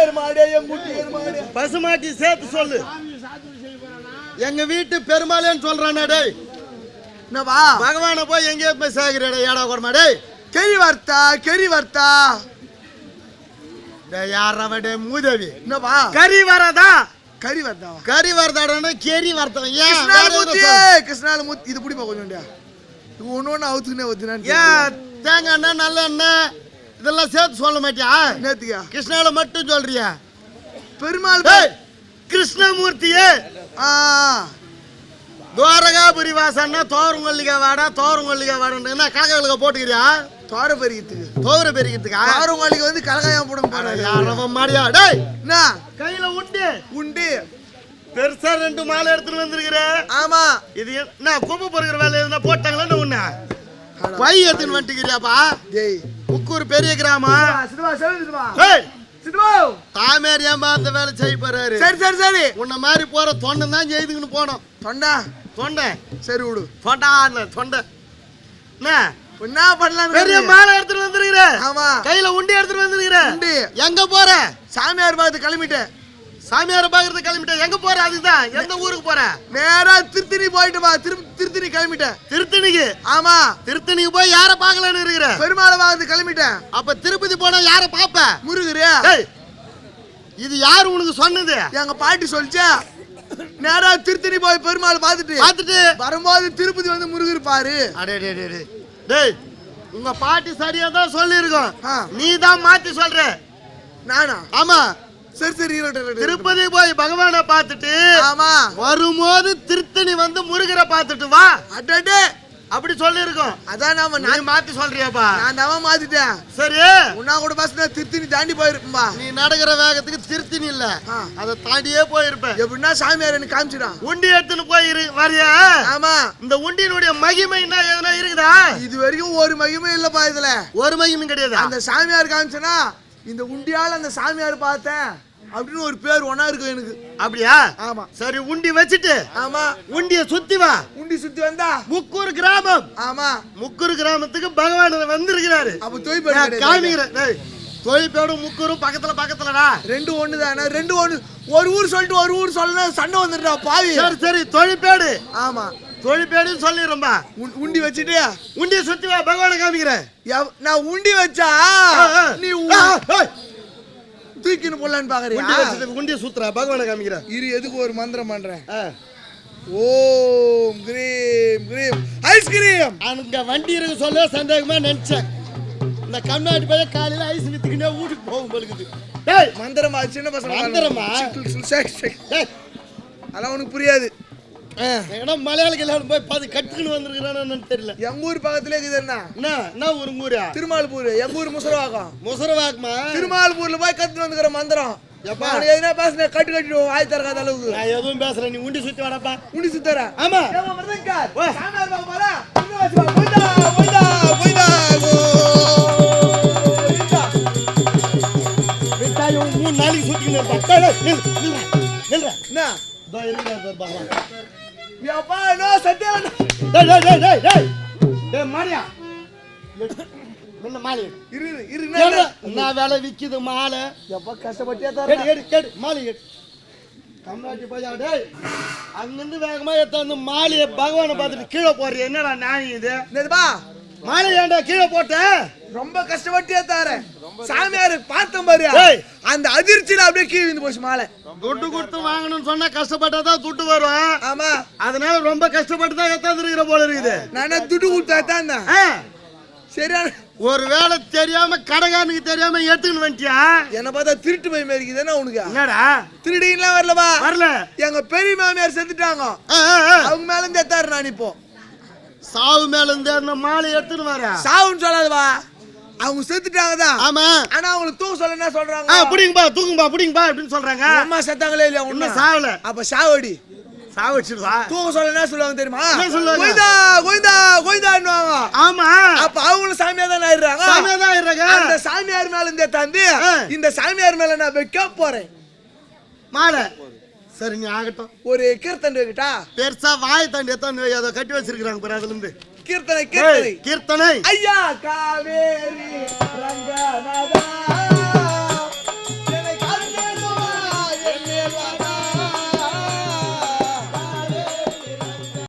எருமாடு என் குட்டி எருமாடு பசுமாட்டி சேர்த்து சொல்லு. எங்க வீட்டு பெருமாளேன்னு சொல்றானே டேய். என்னவா பகவானை போய் எங்கேயோ போய் சேகரடா ஏடா கூடமா டேய். கெரி வர்த்தா கெரி வர்த்தா? டேய் யாரா டேய் மூதேவி. என்னவா கறி வரதா? கறி வர்த்தா. கறி வரதாடா கேரி வரதவன் ஏன் வேற கிருஷ்ணாலமூர்த்தி இது பிடிப்பா கொஞ்சம் இது ஒன்று ஒன்று அவுத்துக்குனே ஒத்துனான்னு ஏன் தேங்காய் எண்ணெய் நல்ல எண்ணெய்? இதெல்லாம் சேர்த்து சொல்ல மாட்டியா? நேத்துக்கா கிருஷ்ணால மட்டும் சொல்றியா? பெருமாள் கிருஷ்ணமூர்த்தியே. ஆ. துவாரகாபுரி வாசன்னா தோரங்கொல்லிகா வாடா தோரங்கொல்லிகா வாடா கலகலுக்க போட்டுக்கிறியா? தோர பெருகிறதுக்கு தோர பெருக்கிறதுக்கா தோரங்காலிக்கு வந்து கலகாயம் போறாரு. யாரவன் மாடியா? டேய் என்ன? கையில உண்டு. உண்டு. பெருசா ரெண்டு மாலை எடுத்துட்டு வந்திருக்கிற. ஆமா. இது என்ன கும்பு பொறுக்கிற வேலை எதுனா போட்டாங்களா உன்ன? பை எடுத்துன்னு வந்துட்டுக்கிறியாப்பா ஜெய் முக்கூர் பெரிய கிராமம். தாமேர் ஏமா அந்த வேலை செய்ய போறாரு? சரி சரி சரி. உன்ன மாதிரி போற தொண்டை தான் செய்துக்கின்னு போனோம். தொண்டா? தொண்டை? சரி விடு. தொண்டா தொண்டை. என்ன? என்ன பண்ணலாம் பெரிய மாலை எடுத்துட்டு வந்திருக்கிற. ஆமா. கையில உண்டி எடுத்துட்டு வந்திருக்கிற. உண்டு. எங்க போற? சாமியார் பார்த்து கிளம்பிட்டேன். சாமியார பாக்குறது கிளம்பிட்ட எங்க போற அதுதான் எந்த ஊருக்கு போற? நேரா திருத்தணி போயிட்டு வா. திரு திருத்தணி கிளம்பிட்டேன். திருத்தணிக்கு ஆமா. திருத்தணிக்கு போய் யார பார்க்கலான்னு இருக்கிற? பெருமாளை பார்த்து கிளம்பிட்டேன். அப்ப திருப்பதி போனா யார பாப்ப முருகரு. இது யாரு உனக்கு சொன்னது? எங்க பாட்டி சொல்லிச்சா நேரா திருத்தணி போய் பெருமாள் பார்த்துட்டு. பார்த்துட்டு. வரும்போது திருப்பதி வந்து முருகர் பாரு. அடே டேய் டேய், உங்க பாட்டி சரியா தான் சொல்லியிருக்கோம். ஆ. நீ தான் மாத்தி சொல்ற. நானா? ஆமா. சரி சரி. திருப்பதி போய் பகவானை பார்த்துட்டு ஆமா. வரும்போது திருத்தணி வந்து முருகரை பார்த்துட்டு வா. அடடே. அப்படி சொல்லியிருக்கோம். அதான் நாம நான் மாத்தி சொல்றியாப்பா. நான் தவ மாத்திட்டேன். சரி. உன்னா கூட பஸ் நான் திருத்தணி தாண்டி போயிருப்பா நீ நடக்கிற வேகத்துக்கு திருத்தணி இல்ல. அதை தாண்டியே போயிருப்ப எப்படின்னா சாமியார் எனக்கு காமிச்சிடான் உண்டி எடுத்துன்னு போயிரு வரியா? ஆமா. இந்த உண்டியினுடைய மகிமை என்ன எதுனா இருக்குதா? இது வரைக்கும் ஒரு மகிமே இல்லப்பா இதுல. ஒரு மகிமை கிடையாது? அந்த சாமியார் காமிச்சனா இந்த உண்டியால அந்த சாமியார் பார்த்தேன். அப்படின்னு ஒரு பேர் ஒன்னா இருக்கும் எனக்கு. அப்படியா? ஆமா. சரி உண்டி வச்சுட்டு ஆமா. உண்டிய சுத்தி வா. உண்டி சுத்தி வந்தா? முக்கூர் கிராமம். ஆமா. முக்கூர் கிராமத்துக்கு பகவான் வந்திருக்கிறாரு. அப்ப தொய்பேடு காமிக்கிறேன் டேய், தொழிற்பேடும் முக்கூரும் பக்கத்துல பக்கத்துலடா. ரெண்டு ஒண்ணு தானே ரெண்டு ஒண்ணு. ஒரு ஊர் சொல்லிட்டு ஒரு ஊர் சொல்லணும் சண்டை வந்துடுறா பாவி. சரி சரி தொழிற்பேடு ஆமா. தொழிற்பேடுன்னு சொல்லிடுறோம்பா உன்- உண்டி வச்சுட்டு உண்டிய சுத்தி வா பகவானை காமிக்கிறேன். நான் உண்டி வச்சா. நீ தூக்கின்னு போடலான்னு வச்சுட்டு உண்டிய சுத்துறா பகவானை காமிக்கிறேன். இரு எதுக்கு ஒரு மந்திரம் பண்றேன். ஓம் கிரீம் கிரீம். ஐஸ்கிரீம் அங்க வண்டி இருக்கு சொல்ல சந்தேகமா நினைச்சேன். இந்த கம்நாட்டு போய் காலையில ஐஸ் வித்துக்கிட்டே வீட்டுக்கு போகும் டேய் மந்திரமா? சின்ன பசங்க மந்திரமா? அதெல்லாம் உனக்கு புரியாது. ஏன்னா மலையாள கல்யாணம் போய் பாது கட்டுக்குன்னு வந்திருக்கிறானு தெரியல. எங்க ஊர் பக்கத்துல இருக்குது என்ன? என்ன? என்ன ஒரு ஊரா? திருமால்பூர். எங்க ஊர் முசரவாக்கம் முசரவாக்குமா திருமால்பூர்ல போய் கத்து வந்துக்கிற மந்திரம். எப்பா? எதுனா பேசுன கட்டு கட்டிடுவோம் வாய் திறக்காத அளவுக்கு. நான் எதுவும் பேசுறேன் நீ உண்டி சுத்தி வாடப்பா. உண்டி சுத்தர ஆமா. மூணு நாளைக்கு சுத்திக்கின்னு இருப்பா. டேய், டேய், நில்லு, இதோ இருக்கிறார் பாரு பகவான். டேய், டேய், டேய், டேய், டேய். டேய், மாரியா. முன்ன மாலை எடு. ஏன்டா, என்ன வேலை விக்குது மாலை கேடு கேடு கேடு மாலை கேடு கம்நாட்டி போயா டேய் அங்கிருந்து வேகமா எடுத்தாந்து மாலையை பகவானை பார்த்துட்டு கீழே போடுற என்னடா நியாயம் இது மாலை கீழே போட்ட. ரொம்ப கஷ்டப்பட்டே தார. சாமியாரு பார்த்தேன் பாரு ஏய். அந்த அதிர்ச்சியில அப்படியே கீழே விழுந்து போச்சு மாலை. துட்டு கொடுத்து வாங்கணும்னு சொன்னா கஷ்டப்பட்டாதான் துட்டு வரும். ஆமா. அதனால ரொம்ப கஷ்டப்பட்டு தான் எத்தாந்து இருக்கிற போல இருக்குது? நானே துட்டு கொடுத்தா தான்? ஆ, சரியான ஒரு வேலை தெரியாம கடைக்காரனுக்கு தெரியாம எடுத்துக்கின்னு வந்துட்டியா? என்ன பார்த்தா திருட்டு போய் மாரிக்குதுன்னா உனக்கு? என்னடா? திருடின்லாம் வரலவா? வரல. எங்க பெரிய மாமியார் செத்துட்டாங்க. அவங்க மேல இருந்து எத்தாரு நான் இப்போ? சாவு மேல இருந்து அந்த மாலை எடுத்துன்னு வர? சாவுன்னு சொல்லாதவா? அவங்க செத்துட்டாங்க தான் ஆமா. ஆனா அவங்களுக்கு தூக்க சொல்ல என்ன ஆ சொல்றாங்க புடிங்கப்பா தூக்கும்பா புடிங்கப்பா அப்படின்னு சொல்றாங்க. அம்மா செத்தாங்களே இல்லையா ஒண்ணு சாவல. அப்ப சாவடி. சாவடிச்சிருவா தூக்க சொல்ல என்ன சொல்லுவாங்க தெரியுமா? கோயிந்தா கோயிந்தா கோயிந்தான்னுவாங்க ஆமா. அப்ப அவங்களும் சாமியா தான் ஆயிடுறாங்க? சாமியா தான் இருக்க அந்த சாமியார் மேல தந்து ஆ. இந்த சாமியார் மேல நான் வைக்க போறேன். மாலை. சரி நீ ஆகட்டும். ஒரு கீர்த்தனை வைக்கிட்டா பெருசா வாய் தாண்டி எத்தாந்து அதை கட்டி வச்சிருக்காங்க பாரு அதுல இருந்து. கீர்த்தனை கீர்த்தனை. கீர்த்தனை. ஐயா காவேரி.